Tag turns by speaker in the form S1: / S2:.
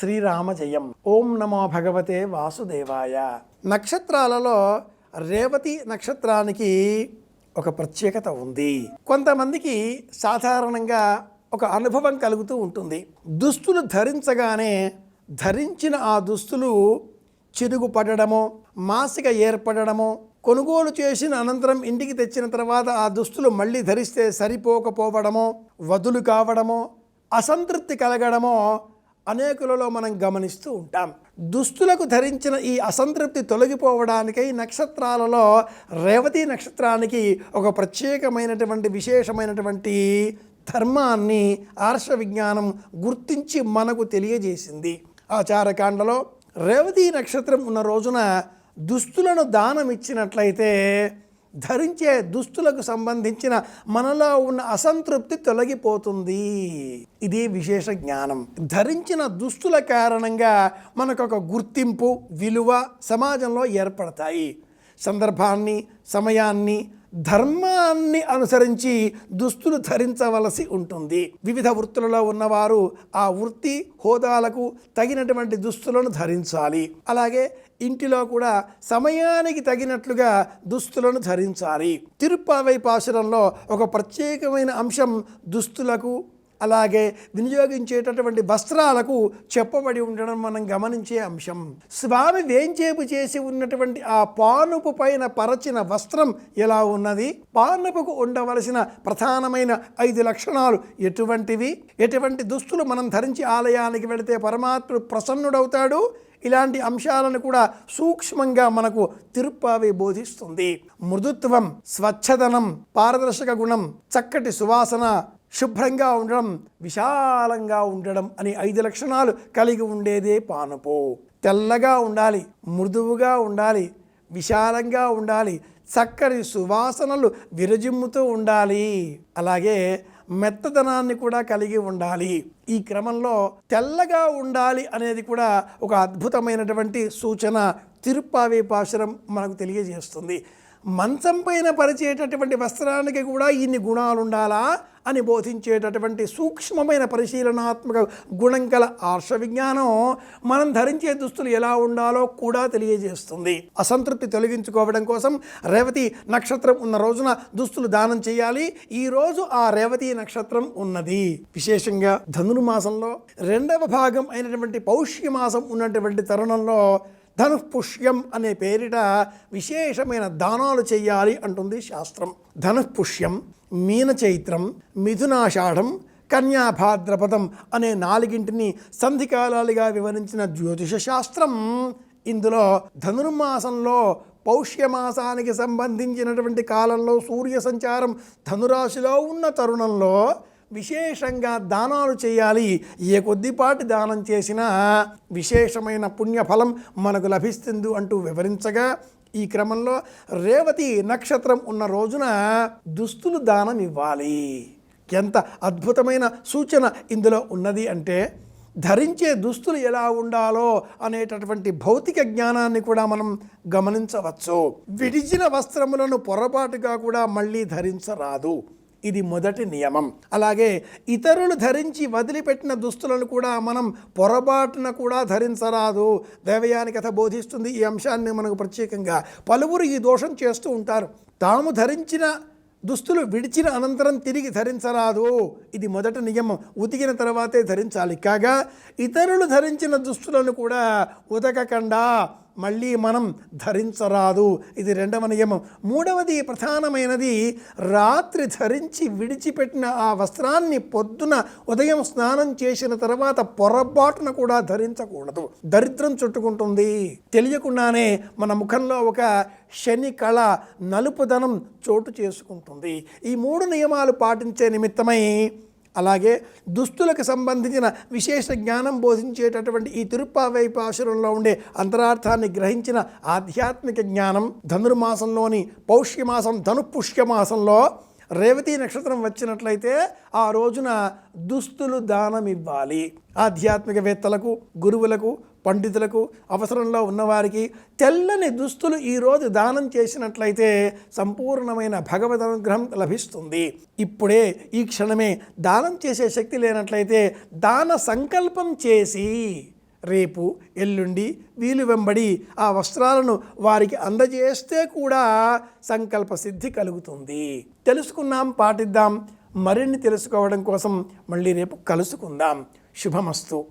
S1: శ్రీరామజయం ఓం నమో భగవతే వాసుదేవాయ. నక్షత్రాలలో రేవతి నక్షత్రానికి ఒక ప్రత్యేకత ఉంది. కొంతమందికి సాధారణంగా ఒక అనుభవం కలుగుతూ ఉంటుంది. దుస్తులు ధరించగానే ధరించిన ఆ దుస్తులు చిరుగు పడడము మాసిక ఏర్పడము కొనుగోలు చేసిన అనంతరం ఇంటికి తెచ్చిన తర్వాత ఆ దుస్తులు మళ్ళీ ధరిస్తే సరిపోకపోవడమో వదులు కావడమో అసంతృప్తి కలగడమో అనేకులలో మనం గమనిస్తూ ఉంటాం. దుస్తులకు ధరించిన ఈ అసంతృప్తి తొలగిపోవడానికై నక్షత్రాలలో రేవతి నక్షత్రానికి ఒక ప్రత్యేకమైనటువంటి విశేషమైనటువంటి ధర్మాన్ని ఆర్ష విజ్ఞానం గుర్తించి మనకు తెలియజేసింది. ఆచారకాండలో రేవతి నక్షత్రం ఉన్న రోజున దుస్తులను దానం ఇచ్చినట్లయితే ధరించే దుస్తులకు సంబంధించిన మనలో ఉన్న అసంతృప్తి తొలగిపోతుంది. ఇది విశేష జ్ఞానం. ధరించిన దుస్తుల కారణంగా మనకు ఒక గుర్తింపు విలువ సమాజంలో ఏర్పడతాయి. సందర్భాన్ని సమయాన్ని ధర్మాన్ని అనుసరించి దుస్తులు ధరించవలసి ఉంటుంది. వివిధ వృత్తులలో ఉన్నవారు ఆ వృత్తి హోదాలకు తగినటువంటి దుస్తులను ధరించాలి. అలాగే ఇంటిలో కూడా సమయానికి తగినట్లుగా దుస్తులను ధరించాలి. తిరుప్పావై పాశురంలో ఒక ప్రత్యేకమైన అంశం దుస్తులకు అలాగే వినియోగించేటటువంటి వస్త్రాలకు చెప్పబడి ఉండడం మనం గమనించే అంశం. స్వామి వేంచేపు చేసి ఉన్నటువంటి ఆ పానుపు పైన పరచిన వస్త్రం ఎలా ఉన్నది? పానుపుకు ఉండవలసిన ప్రధానమైన ఐదు లక్షణాలు ఎటువంటివి? ఎటువంటి దుస్తులు మనం ధరించి ఆలయానికి వెళితే పరమాత్ముడు ప్రసన్నుడవుతాడు? ఇలాంటి అంశాలను కూడా సూక్ష్మంగా మనకు తిరుప్పావి బోధిస్తుంది. మృదుత్వం స్వచ్ఛదనం పారదర్శక గుణం చక్కటి సువాసన శుభ్రంగా ఉండడం విశాలంగా ఉండడం అని ఐదు లక్షణాలు కలిగి ఉండేదే పానపు. తెల్లగా ఉండాలి మృదువుగా ఉండాలి విశాలంగా ఉండాలి చక్కని సువాసనలు విరజిమ్ముతూ ఉండాలి. అలాగే మెత్తదనాన్ని కూడా కలిగి ఉండాలి. ఈ క్రమంలో తెల్లగా ఉండాలి అనేది కూడా ఒక అద్భుతమైనటువంటి సూచన తిరుప్పావి పాశురం మనకు తెలియజేస్తుంది. మంచం పైన పరిచేటటువంటి వస్త్రానికి కూడా ఇన్ని గుణాలు ఉండాలా అని బోధించేటటువంటి సూక్ష్మమైన పరిశీలనాత్మక గుణం గల ఆర్ష విజ్ఞానం మనం ధరించే దుస్తులు ఎలా ఉండాలో కూడా తెలియజేస్తుంది. అసంతృప్తి తొలగించుకోవడం కోసం రేవతి నక్షత్రం ఉన్న రోజున దుస్తులు దానం చేయాలి. ఈ రోజు ఆ రేవతి నక్షత్రం ఉన్నది. విశేషంగా ధనుర్మాసంలో రెండవ భాగం అయినటువంటి పౌష్య మాసం ఉన్నటువంటి తరుణంలో ధనుఃపుష్యం అనే పేరిట విశేషమైన దానాలు చేయాలి అంటుంది శాస్త్రం. ధనుఃపుష్యం మీనచైత్రం మిథునాషాఢం కన్యాభాద్రపదం అనే నాలుగింటిని సంధికాలాలుగా వివరించిన జ్యోతిష శాస్త్రం. ఇందులో ధనుర్మాసంలో పౌష్యమాసానికి సంబంధించినటువంటి కాలంలో సూర్య సంచారం ధనురాశిలో ఉన్న తరుణంలో విశేషంగా దానాలు చేయాలి. ఏ కొద్దిపాటి దానం చేసినా విశేషమైన పుణ్యఫలం మనకు లభిస్తుంది అంటూ వివరించగా ఈ క్రమంలో రేవతి నక్షత్రం ఉన్న రోజున దుస్తులు దానం ఇవ్వాలి. ఎంత అద్భుతమైన సూచన ఇందులో ఉన్నది అంటే ధరించే దుస్తులు ఎలా ఉండాలో అనేటటువంటి భౌతిక జ్ఞానాన్ని కూడా మనం గమనించవచ్చు. విడిచిన వస్త్రములను పొరపాటుగా కూడా మళ్ళీ ధరించరాదు. ఇది మొదటి నియమం. అలాగే ఇతరులు ధరించి వదిలిపెట్టిన దుస్తులను కూడా మనం పొరపాటున కూడా ధరించరాదు. దేవయాని కథ బోధిస్తుంది ఈ అంశాన్ని మనకు ప్రత్యేకంగా. పలువురు ఈ దోషం చేస్తూ ఉంటారు. తాము ధరించిన దుస్తులు విడిచిన అనంతరం తిరిగి ధరించరాదు. ఇది మొదటి నియమం. ఉతికిన తర్వాతే ధరించాలి. కాగా ఇతరులు ధరించిన దుస్తులను కూడా ఉతకకుండా. మళ్ళీ మనం ధరించరాదు. ఇది రెండవ నియమం. మూడవది ప్రధానమైనది రాత్రి ధరించి విడిచిపెట్టిన ఆ వస్త్రాన్ని పొద్దున ఉదయం స్నానం చేసిన తర్వాత పొరపాటున కూడా ధరించకూడదు. దరిద్రం చుట్టుకుంటుంది. తెలియకుండానే మన ముఖంలో ఒక శని కళ నలుపుదనం చోటు చేసుకుంటుంది. ఈ మూడు నియమాలు పాటించే నిమిత్తమై అలాగే దుస్తులకు సంబంధించిన విశేష జ్ఞానం బోధించేటటువంటి ఈ తిరుప్పావైపాశురంలో ఉండే అంతరార్థాన్ని గ్రహించిన ఆధ్యాత్మిక జ్ఞానం ధనుర్మాసంలోని పౌష్యమాసం ధనుపుష్యమాసంలో రేవతి నక్షత్రం వచ్చినట్లయితే ఆ రోజున దుస్తులు దానం ఇవ్వాలి. ఆధ్యాత్మికవేత్తలకు గురువులకు పండితులకు అవసరంలో ఉన్నవారికి తెల్లని దుస్తులు ఈరోజు దానం చేసినట్లయితే సంపూర్ణమైన భగవద్ అనుగ్రహం లభిస్తుంది. ఇప్పుడే ఈ క్షణమే దానం చేసే శక్తి లేనట్లయితే దాన సంకల్పం చేసి రేపు ఎల్లుండి వీలు వెంబడి ఆ వస్త్రాలను వారికి అందజేస్తే కూడా సంకల్ప సిద్ధి కలుగుతుంది. తెలుసుకున్నాం పాటిద్దాం. మరిన్ని తెలుసుకోవడం కోసం మళ్ళీ రేపు కలుసుకుందాం. శుభమస్తు.